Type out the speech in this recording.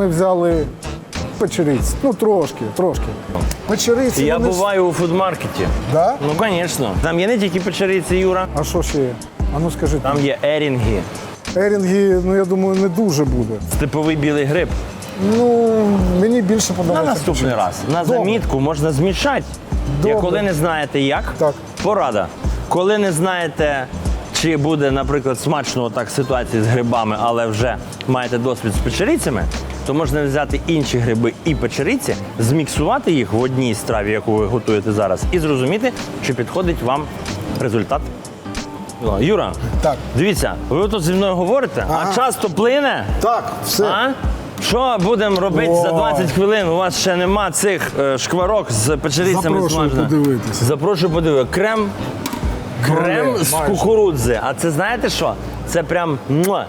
ми взяли печериць. Ну, трошки, трошки. Печериці. Я вони буваю у фудмаркеті. Да? Ну, звісно. Там є не тільки печериці, Юра. А що ще є? А ну скажи. Там є ерінги, Ерінги, ну я думаю, не дуже буде. степовий білий гриб. Ну, мені більше подобається. На наступний печериці. раз. На Добре. замітку можна змішати. Я коли не знаєте як, Так. порада. Коли не знаєте, чи буде, наприклад, смачно так ситуації з грибами, але вже маєте досвід з печерицями, то можна взяти інші гриби і печериці, зміксувати їх в одній страві, яку ви готуєте зараз, і зрозуміти, чи підходить вам результат. Юра, Так. дивіться, ви тут зі мною говорите, Ага. а часто плине. Так, все. А? Що будемо робити за 20 хвилин? У вас ще нема цих е, шкварок з печерицями Запрошую подивитися. Запрошую подивитися. Крем, крем Бруле, з майже. кукурудзи. А це знаєте що? Це прям муа.